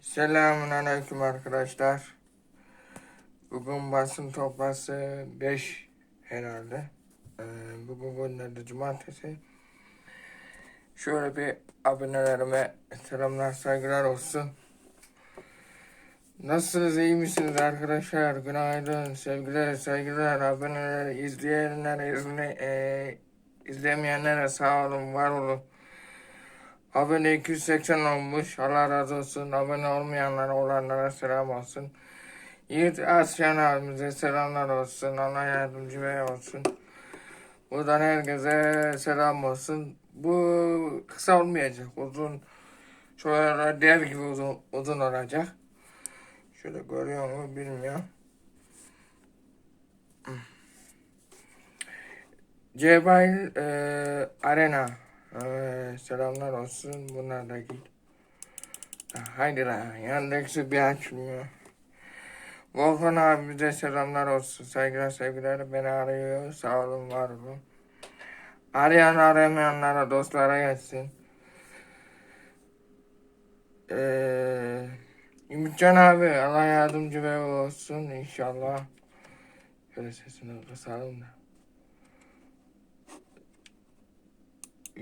Selamun aleyküm arkadaşlar. Bugün basın toplantısı 5 herhalde. Ee, bugün günlerde cumartesi. Şöyle bir abonelerime selamlar saygılar olsun. Nasılsınız iyi misiniz arkadaşlar? Günaydın, sevgiler, saygılar, aboneler, izleyenler, izle, e, izlemeyenlere sağ olun, var olun. Abone 280 olmuş. Allah razı olsun. Abone olmayanlara olanlara selam olsun. Yiğit Asyan abimize selamlar olsun. Allah yardımcı ve olsun. Buradan herkese selam olsun. Bu kısa olmayacak. Uzun. Şöyle dev gibi uzun, uzun olacak. Şöyle görüyor mu bilmiyorum. Cebrail e, Arena ee, selamlar olsun. Bunlar da git. Haydi lan. Yandeks'i bir açmıyor. Volkan abimize selamlar olsun. Saygılar sevgiler. Beni arıyor. Sağ olun var olun. Arayan aramayanlara dostlara gelsin. Ee, Ümitcan abi Allah yardımcı ve olsun inşallah. Şöyle sesini kısalım da.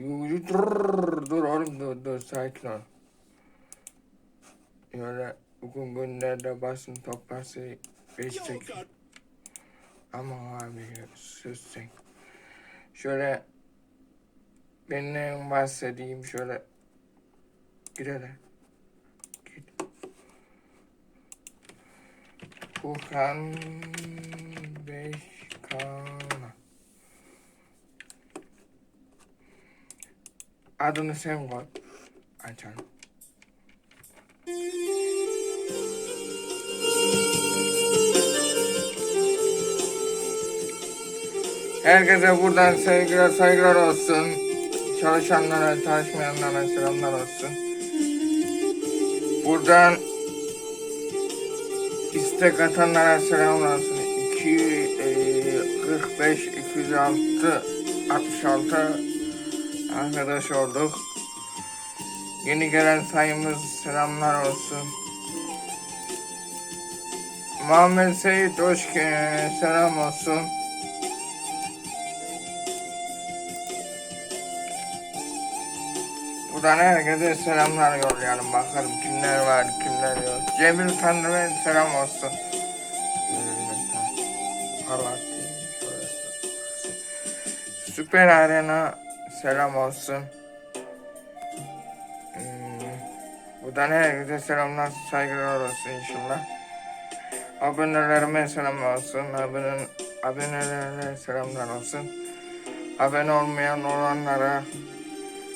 Dur, dur oğlum dur dur sakin ol. Böyle bugün günlerde basın toplantısı geçecek. Ama abi sus sen. Şöyle benden bahsedeyim şöyle. Gir hele. Git. Furkan Adını sen koy. Açalım. Herkese buradan sevgiler saygılar olsun. Çalışanlara, çalışmayanlara selamlar olsun. Buradan istek atanlara selamlar olsun. 2 e, 45 206 66 arkadaş olduk. Yeni gelen sayımız selamlar olsun. Muhammed Seyit hoş. Selam olsun. Buradan herkese selamlar yollayalım. Bakalım kimler var kimler yok. Cemil Tanrı'ya selam olsun. Süper Arena selam olsun. Hmm, buradan herkese selamlar, saygılar olsun inşallah. Abonelerime selam olsun. Abone, abonelere selamlar olsun. Abone olmayan olanlara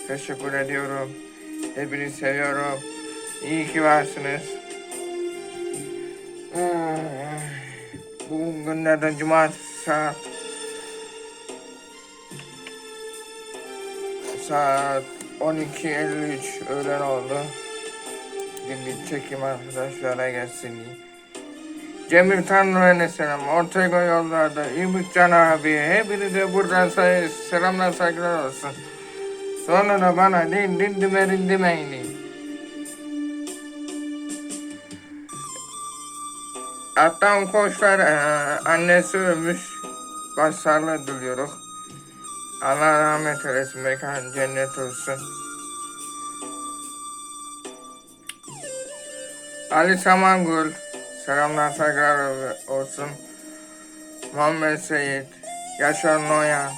teşekkür ediyorum. Hepinizi seviyorum. İyi ki varsınız. Hmm, Bugün günlerden cumartesi saat Saat 12.53 öğlen oldu. Bir çekim arkadaşlara gelsin diye. Cemil Tanrı'ya selam. Ortega yollarda. Ümitcan abi. Hepinize buradan say selamlar saygılar olsun. Sonra da bana din din dimerin demeyin deyin. Attan koçlar e, annesi ölmüş. Başsağlığı diliyoruz. Allah rahmet eylesin, mekan cennet olsun. Ali Samangül, selamlar saygılar olsun. Muhammed Seyit, Yaşar Noyan,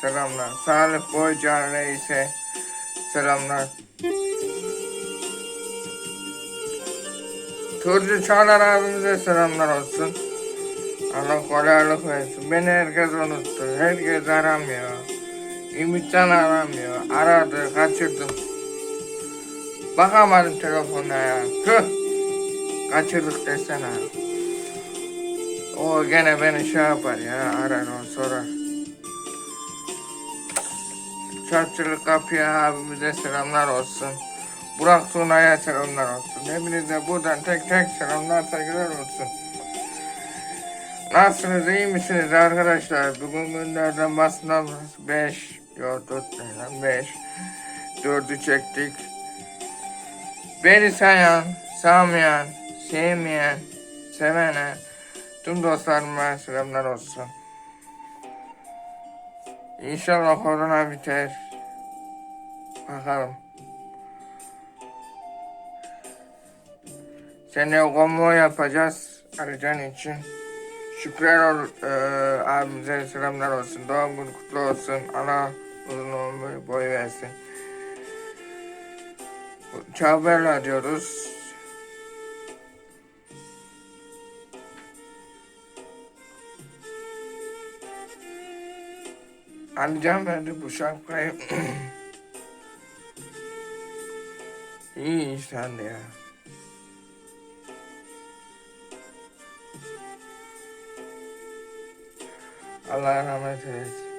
selamlar. Salih Boycan Reis'e, selamlar. Turcu Çağlar abimize selamlar olsun. Allah kolaylık versin. Beni herkes unuttu. Herkes aramıyor. Ümitcan aramıyor. Aradı, kaçırdım. Bakamadım telefona ya. Tüh. Kaçırdık desene. O gene beni şey yapar ya. Arar o sorar. Çarşılık kapıya abimize selamlar olsun. Burak Tuna'ya selamlar olsun. Hepinize buradan tek tek selamlar saygılar olsun. Nasılsınız iyi misiniz arkadaşlar? Bugün günlerden basına 5 yok 4 değil lan 5 4'ü çektik. Beni sayan Sağmayan, sevmeyen, sevene tüm dostlarıma selamlar olsun. İnşallah korona biter. Bakalım. Seni konvoy yapacağız Arıcan için. Şükran ol, e, abimize selamlar olsun. Doğum günü kutlu olsun. Allah uzun ömür boy versin. Çağberla diyoruz. Alacağım verdi bu şapkayı. İyi insan ya. Allah rahmet eylesin.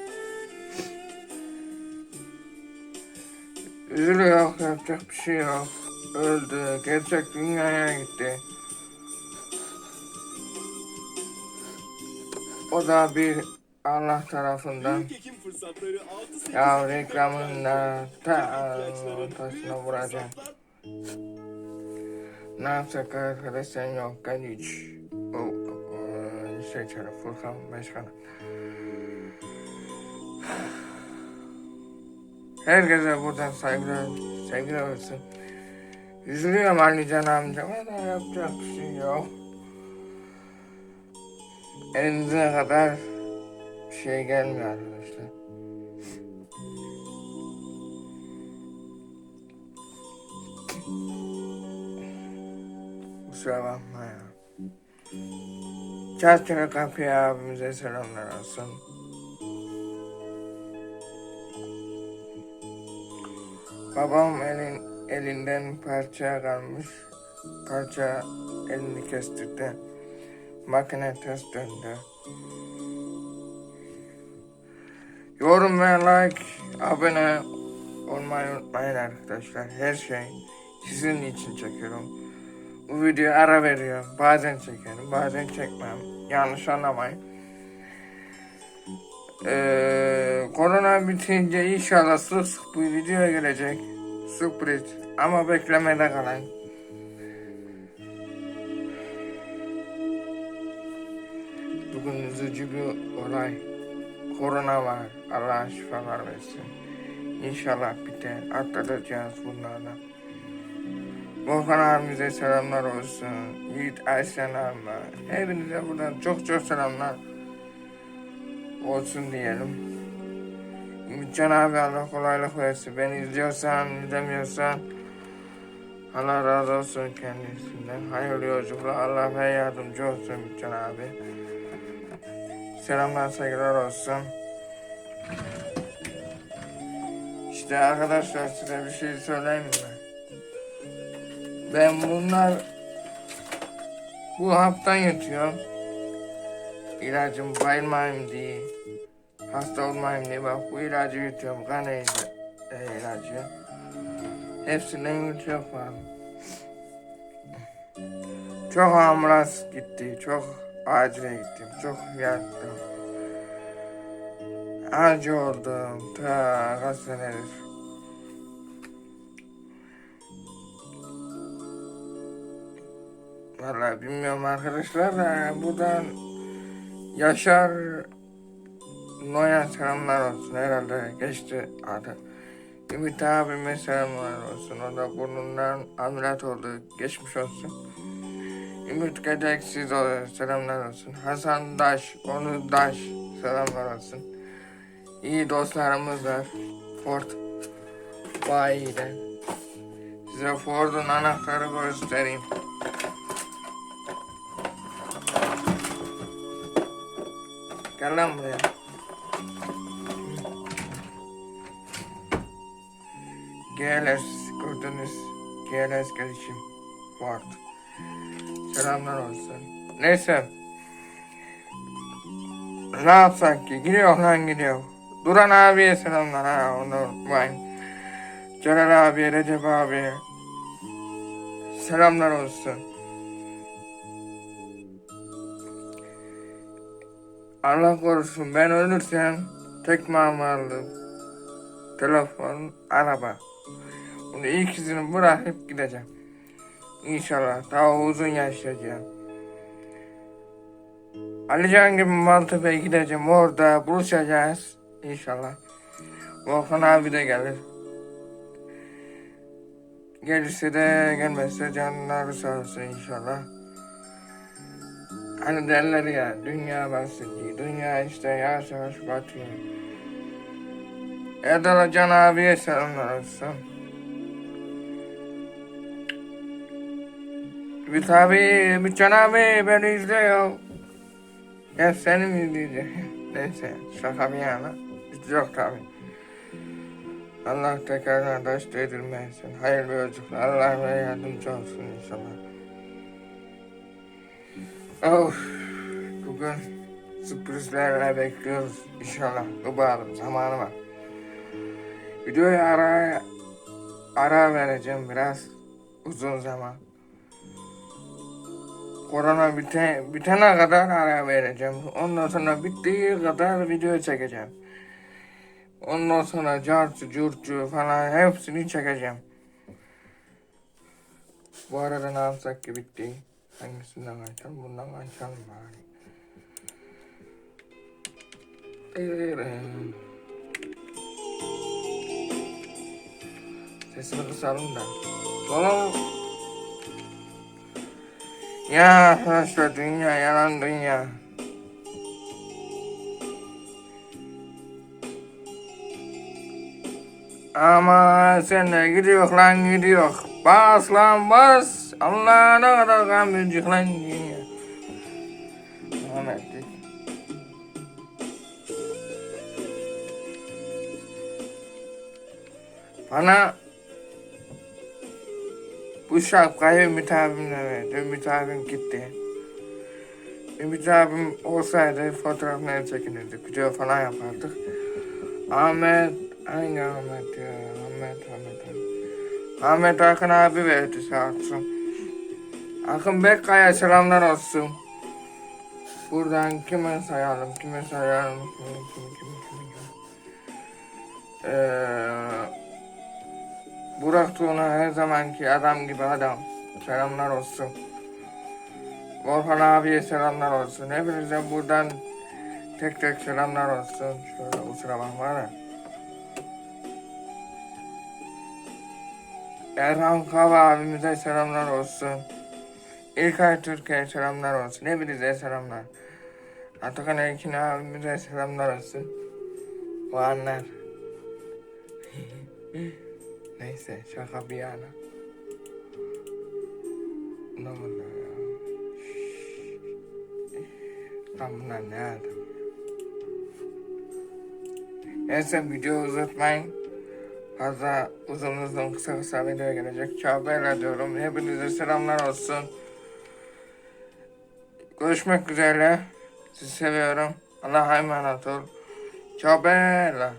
Üzülüyor, yapacak bir şey yok. Öldü, gerçek dünyaya gitti. O da bir Allah tarafından Büyük ekim fırsatları 6-8 ya reklamında ta ortasına vuracağım. Ne yapsak arkadaş sen yokken hiç. O, o şey çare Furkan Başkanı. Herkese buradan saygılar, sevgiler olsun. Üzülüyorum Ali Can amca ama da yapacak bir şey yok. Elimize kadar bir şey gelmiyor arkadaşlar. Kusura bakma ya. Çarçıra kapıya abimize selamlar olsun. Babam elin, elinden parça kalmış. Parça elini kestirdi. Makine ters döndü. Yorum ve like, abone olmayı unutmayın arkadaşlar. Her şey sizin için çekiyorum. Bu videoyu ara veriyorum. Bazen çekerim, bazen çekmem. Yanlış anlamayın. Ee, korona bitince inşallah sık sık bu video gelecek. Sürpriz. Ama beklemede kalın. Bugün üzücü bir olay. Korona var. Allah şifalar versin. İnşallah biter. Atlatacağız bunlardan. Volkan abimize selamlar olsun. Yiğit Aysen abime. Hepinize buradan çok çok selamlar olsun diyelim. Ümitcan abi Allah kolaylık versin. Beni izliyorsan, izlemiyorsan Allah razı olsun kendisinden. Hayırlı yolculuklar. Allah ve yardımcı olsun Ümitcan abi. Selamlar, saygılar olsun. İşte arkadaşlar size bir şey söyleyeyim mi? Ben bunlar bu haptan yatıyorum. İlacım bayılmayayım diye. Hasta olmayayım diye bak bu ilacı yutuyorum. Kan e, ilacı. Hepsinden yutuyor falan. Çok ambulans gitti. Çok acile gittim. Çok yattım. Acı oldum. Ta kaç senedir. Vallahi bilmiyorum arkadaşlar da buradan Yaşar Noyan selamlar olsun herhalde geçti adı. Ümit abime selamlar olsun. O da burnundan ameliyat oldu. Geçmiş olsun. Ümit Gedeksiz o selamlar olsun. Hasan Daş, Onur Daş selamlar olsun. İyi dostlarımız var. Ford Bayi'den. Size Ford'un anahtarı göstereyim. Gel lan buraya. GLS gördünüz. GLS gelişim. Ford. Selamlar olsun. Neyse. Ne yapsak ki? Gidiyor lan gidiyor. Duran abiye selamlar ha onu unutmayın. Celal abiye, Recep abiye. Selamlar olsun. Allah korusun ben ölürsem tek mamalım. Telefon, araba. Bunu ikisini bırakıp gideceğim. İnşallah daha uzun yaşayacağım. Alican gibi Maltepe'ye gideceğim. Orada buluşacağız. İnşallah. Volkan abi de gelir. Gelirse de gelmezse canları sağ olsun inşallah. Hani derler ya dünya bahsediyor. Dünya işte yavaş yavaş batıyor. Erdal Can abiye selamlar olsun. Bir abi, bir Can abi beni izliyor. Ya seni mi izleyecek? Neyse şaka bir yana. Yok tabi. Allah tekrardan taş değdirmesin. Hayırlı yolculuklar. Allah ve yardımcı olsun inşallah. Of. Bugün sürprizlerle bekliyoruz inşallah. Umarım zamanı var. Videoya ara ara vereceğim biraz uzun zaman. Korona bite, bitene kadar ara vereceğim. Ondan sonra bittiği kadar video çekeceğim. Ondan sonra cartı, curcu falan hepsini çekeceğim. Bu arada ne ki bitti. Hangisinden açalım? Bundan açalım bari. Sesini kısalım da. Sonra ya arkadaşlar dünya yalan dünya. Ama sen de gidiyor lan gidiyor. Bas lan bas. Allah ne kadar kamyoncu lan dünya. Ahmetlik. Bana bu şapkayı Ümit abimle verdi. Ümit abim gitti. Ümit abim olsaydı fotoğrafları çekinirdik. Video falan yapardık. Ahmet, hangi Ahmet ya? Ahmet, Ahmet, Ahmet. Ahmet Akın abi verdi sağ olsun. Akın Bekkaya selamlar olsun. Buradan kime sayalım, kime sayalım, kime, kime, kime, kime. Ee, Burak Tuğla her zamanki adam gibi adam. Selamlar olsun. Volkan abiye selamlar olsun. Hepinize buradan tek tek selamlar olsun. Şöyle kusura bakma da. Erhan Kava abimize selamlar olsun. İlkay Türkiye'ye selamlar olsun. Hepinize selamlar. Atakan Ekin abimize selamlar olsun. O anlar. Neyse şaka bir yana. Ne oluyor ya? Lan bunlar ne adam? Neyse video uzatmayın. Fazla uzun uzun kısa kısa video gelecek. Çağbeyler diyorum. Hepinize selamlar olsun. Görüşmek üzere. Sizi seviyorum. Allah'a emanet ol. Çağbeyler.